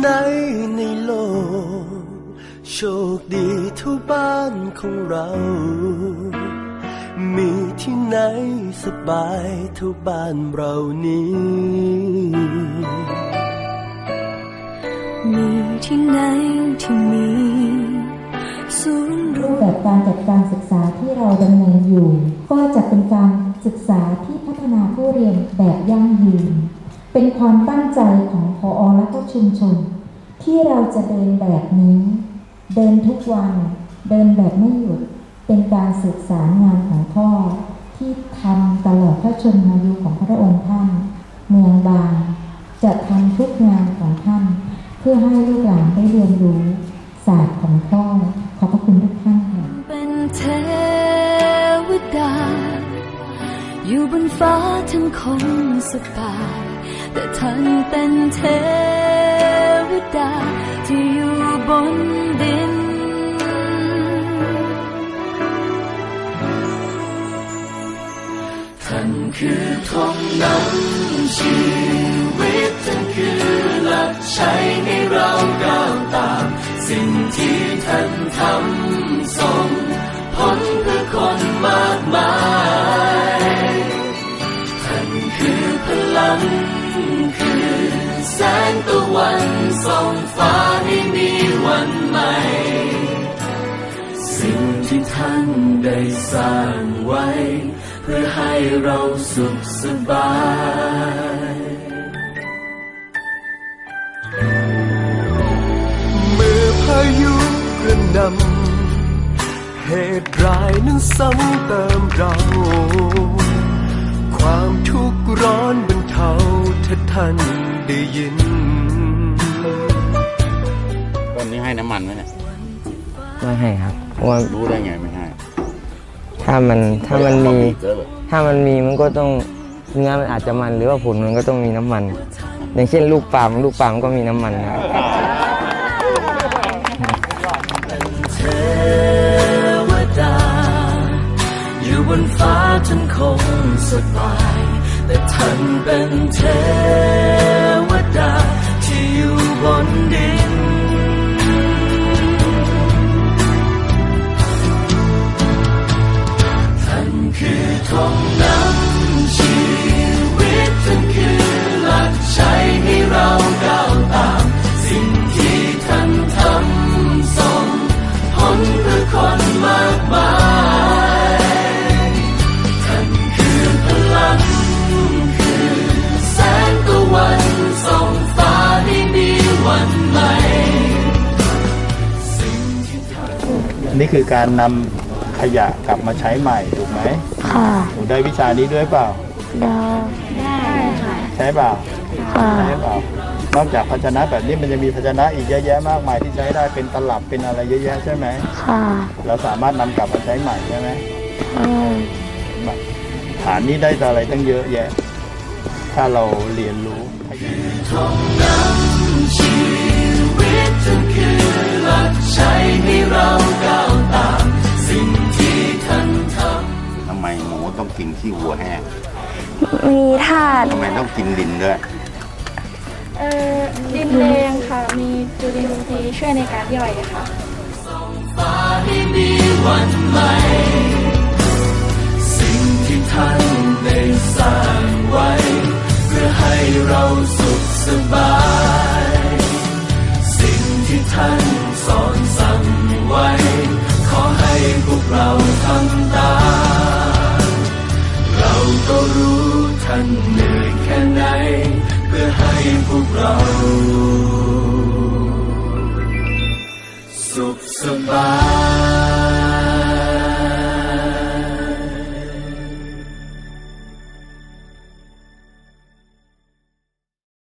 ไหนในโลก โชคดีท่าบ้านของเรา มีที่ไหนสบายเท่าบ้านเรานี้ มีที่ไหนที่มีศูนย์รูปแบบการจัดการศึกษาที่เราดำเนินอยู่ ก็จะเป็นการศึกษาที่พัฒนาผู้เรียนแบบยั่งยืน เป็นความตั้งใจของพออและก็ชุมชน ที่เราจะเดินแบบนี้ เดินทุกวัน เดินแบบไม่หยุด เป็นการศึกษางานของพ่อ ที่ทำตลอดพระชนมายุของพระองค์ท่าน เมืองบาง จะทำทุกงานของท่าน เพื่อให้ลูกหลานได้เรียนรู้ศาสตร์ของพ่อ ขอบพระคุณทุกท่านค่ะเป็นเทวดา อยู่บนฟ้าทั้งคงสบาย แต่ท่านเป็นเทวดาที่อยู่บนดิน ท่านคือทองนำชีวิตท่านคือหลักใชัยให้เราก้าวตาม สิ่งที่ท่านทำส่ง ฟ้าให้มีวันใหม่ สิ่งที่ท่านได้สร้างไว้ เพื่อให้เราสุขสบายเมื่อพายุกระหนำเหตุร้ายนั้นซ้ำเติมเราความทุกข์ร้อนบรรเทาถ้าท่านได้ยิน ต้นนี้ให้น้ำมันไหมเนี่ยไม่ให้ครับเพราะว่ารู้ได้ไงไม่ให้ถ้ามันถ้ามันมี เจอเลยถ้ามันมีมันก็ต้องเนื้อมันอาจจะมันหรือว่าผลมันก็ต้องมีน้ำมัน อย่างเช่นลูกปาล์มลูกปาล์มก็มีน้ำมันครับ เทวดา อยู่บนฟ้าท่านคงสบาย แต่ท่านเป็นเทวดา ที่อยู่บนดิน นี่คือการนำขยะกลับมาใช้ใหม่ถูกไหมค่ะหนูได้วิชานี้ด้วยเปล่า ได้ได้ค่ะใช่เปล่าค่ะ ใช่เปล่านอกจากภาชนะแบบนี้มันจะมีภาชนะอีกเยอะแยะมากมายที่ใช้ได้เป็นตลับเป็นอะไรเยอะแยะใช่ไหมค่ะเราสามารถนำกลับมาใช้ใหม่ใช่ไหมอืมฐานนี้ได้อะไรตั้งเยอะแยะ ถ้าเราเรียนรู้ทงนำชี วิตท่านคือหลักชัยให้เราก้าวตามสิ่งที่ท่านทำทำไมหมูต้องกินขี้วัวแห้ง มีธาตุทำไมต้องกินดินด้วย เอ่อดินแดงค่ะ มีจุลินทรีย์ช่วยในการย่อยค่ะ ฟ้าให้มีวันใหม่ ที่ท่านสอนสั่งไว้ ขอให้พวกเราทำตามเราก็รู้ท่านเหนื่อยแค่ไหน เพื่อให้พวกเรา สุขสบาย